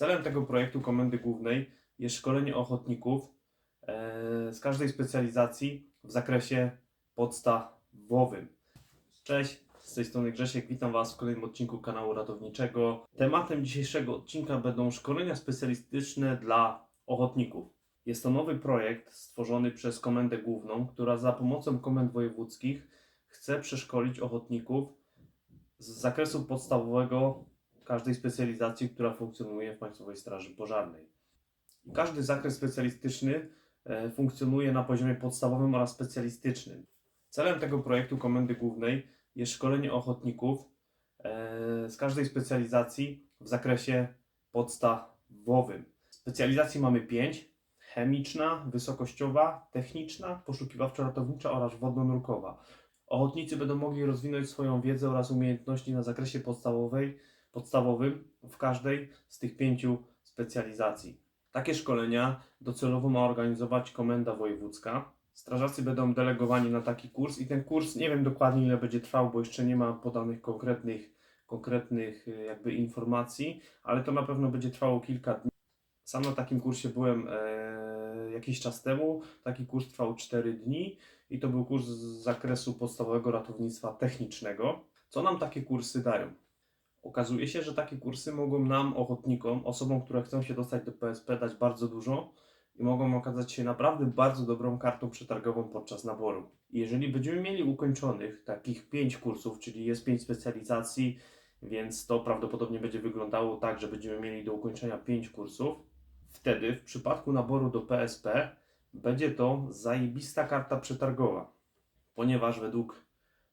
Celem tego projektu Komendy Głównej jest szkolenie ochotników e, z każdej specjalizacji w zakresie podstawowym. Cześć, z tej strony Grzesiek, witam Was w kolejnym odcinku kanału ratowniczego. Tematem dzisiejszego odcinka będą szkolenia specjalistyczne dla ochotników. Jest to nowy projekt stworzony przez Komendę Główną, która za pomocą komend wojewódzkich chce przeszkolić ochotników z zakresu podstawowego każdej specjalizacji, która funkcjonuje w Państwowej Straży Pożarnej. Każdy zakres specjalistyczny e, funkcjonuje na poziomie podstawowym oraz specjalistycznym. Celem tego projektu Komendy Głównej jest szkolenie ochotników e, z każdej specjalizacji w zakresie podstawowym. Specjalizacji mamy pięć: chemiczna, wysokościowa, techniczna, poszukiwawczo-ratownicza oraz wodno-nurkowa. Ochotnicy będą mogli rozwinąć swoją wiedzę oraz umiejętności na zakresie podstawowej, podstawowym w każdej z tych pięciu specjalizacji. Takie szkolenia docelowo ma organizować Komenda Wojewódzka. Strażacy będą delegowani na taki kurs i ten kurs nie wiem dokładnie ile będzie trwał, bo jeszcze nie ma podanych konkretnych, konkretnych y, jakby informacji, ale to na pewno będzie trwało kilka dni. Sam na takim kursie byłem e, jakiś czas temu. Taki kurs trwał 4 dni i to był kurs z zakresu podstawowego ratownictwa technicznego. Co nam takie kursy dają? Okazuje się, że takie kursy mogą nam, ochotnikom, osobom, które chcą się dostać do PSP, dać bardzo dużo i mogą okazać się naprawdę bardzo dobrą kartą przetargową podczas naboru. Jeżeli będziemy mieli ukończonych takich 5 kursów, czyli jest 5 specjalizacji, więc to prawdopodobnie będzie wyglądało tak, że będziemy mieli do ukończenia 5 kursów, wtedy w przypadku naboru do PSP będzie to zajebista karta przetargowa, ponieważ według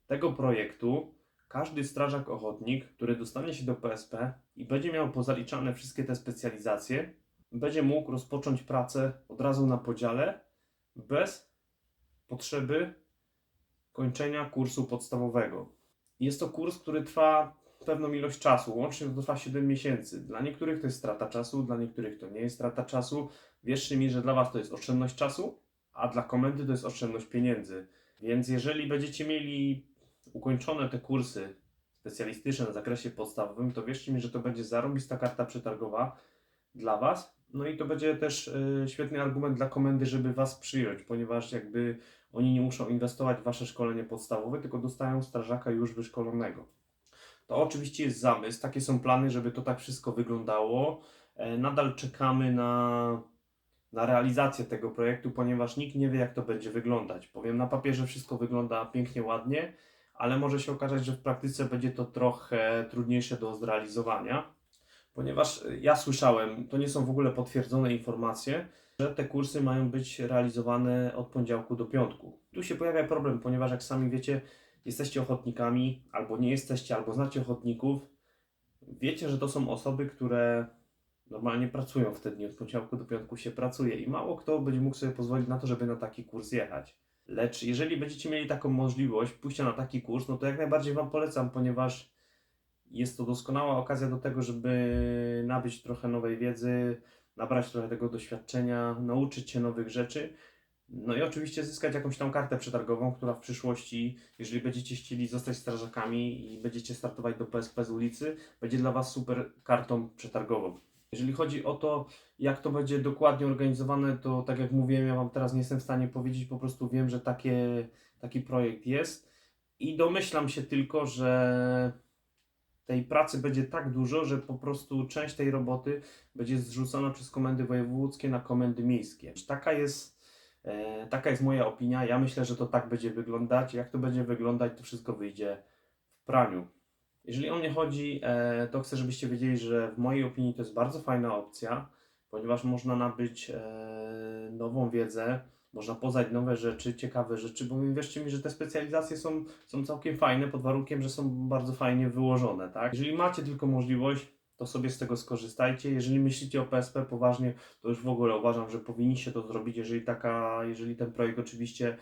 tego projektu każdy strażak ochotnik, który dostanie się do PSP i będzie miał pozaliczane wszystkie te specjalizacje, będzie mógł rozpocząć pracę od razu na podziale bez potrzeby kończenia kursu podstawowego. Jest to kurs, który trwa pewną ilość czasu, łącznie to trwa 7 miesięcy. Dla niektórych to jest strata czasu, dla niektórych to nie jest strata czasu. Wierzcie mi, że dla Was to jest oszczędność czasu, a dla komendy to jest oszczędność pieniędzy. Więc jeżeli będziecie mieli ukończone te kursy specjalistyczne w zakresie podstawowym, to wierzcie mi, że to będzie zarąbista karta przetargowa dla Was. No i to będzie też e, świetny argument dla komendy, żeby Was przyjąć, ponieważ jakby oni nie muszą inwestować w Wasze szkolenie podstawowe, tylko dostają strażaka już wyszkolonego. To oczywiście jest zamysł, takie są plany, żeby to tak wszystko wyglądało. E, Nadal czekamy na, na realizację tego projektu, ponieważ nikt nie wie, jak to będzie wyglądać. Powiem, na papierze wszystko wygląda pięknie, ładnie, ale może się okazać, że w praktyce będzie to trochę trudniejsze do zrealizowania, ponieważ e, ja słyszałem, to nie są w ogóle potwierdzone informacje, że te kursy mają być realizowane od poniedziałku do piątku. Tu się pojawia problem, ponieważ jak sami wiecie, jesteście ochotnikami, albo nie jesteście, albo znacie ochotników, wiecie, że to są osoby, które normalnie pracują w te dni, od poniedziałku do piątku się pracuje i mało kto będzie mógł sobie pozwolić na to, żeby na taki kurs jechać. Lecz jeżeli będziecie mieli taką możliwość pójścia na taki kurs, no to jak najbardziej Wam polecam, ponieważ jest to doskonała okazja do tego, żeby nabyć trochę nowej wiedzy, nabrać trochę tego doświadczenia, nauczyć się nowych rzeczy. No i oczywiście zyskać jakąś tam kartę przetargową, która w przyszłości, jeżeli będziecie chcieli zostać strażakami i będziecie startować do PSP z ulicy, będzie dla Was super kartą przetargową. Jeżeli chodzi o to, jak to będzie dokładnie organizowane, to tak jak mówiłem, ja Wam teraz nie jestem w stanie powiedzieć, po prostu wiem, że takie, taki projekt jest i domyślam się tylko, że tej pracy będzie tak dużo, że po prostu część tej roboty będzie zrzucona przez komendy wojewódzkie na komendy miejskie. Taka jest, e, taka jest moja opinia. Ja myślę, że to tak będzie wyglądać. Jak to będzie wyglądać, to wszystko wyjdzie w praniu. Jeżeli o mnie chodzi, e, to chcę, żebyście wiedzieli, że w mojej opinii to jest bardzo fajna opcja, ponieważ można nabyć e, nową wiedzę, można poznać nowe rzeczy, ciekawe rzeczy, bo wierzcie mi, że te specjalizacje są, są całkiem fajne, pod warunkiem, że są bardzo fajnie wyłożone, tak? Jeżeli macie tylko możliwość, to sobie z tego skorzystajcie. Jeżeli myślicie o PSP poważnie, to już w ogóle uważam, że powinniście to zrobić, jeżeli taka, jeżeli ten projekt oczywiście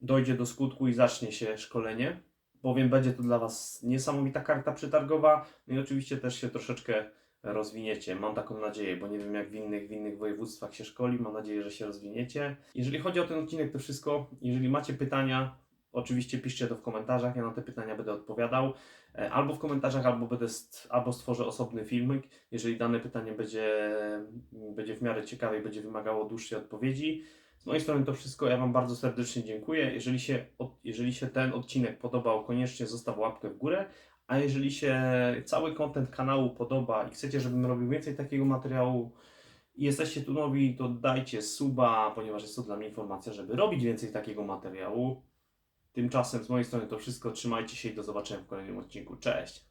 dojdzie do skutku i zacznie się szkolenie, bowiem będzie to dla Was niesamowita karta przetargowa, no i oczywiście też się troszeczkę rozwiniecie. Mam taką nadzieję, bo nie wiem jak w innych, w innych województwach się szkoli. Mam nadzieję, że się rozwiniecie. Jeżeli chodzi o ten odcinek, to wszystko. Jeżeli macie pytania, oczywiście piszcie to w komentarzach, ja na te pytania będę odpowiadał. E, Albo w komentarzach, albo będę st- albo stworzę osobny filmik, jeżeli dane pytanie będzie, będzie w miarę ciekawe i będzie wymagało dłuższej odpowiedzi. Z mojej strony to wszystko. Ja Wam bardzo serdecznie dziękuję. Jeżeli się, jeżeli się ten odcinek podobał, koniecznie zostaw łapkę w górę. A jeżeli się cały content kanału podoba i chcecie, żebym robił więcej takiego materiału i jesteście tu nowi, to dajcie suba, ponieważ jest to dla mnie informacja, żeby robić więcej takiego materiału. Tymczasem z mojej strony to wszystko. Trzymajcie się i do zobaczenia w kolejnym odcinku. Cześć!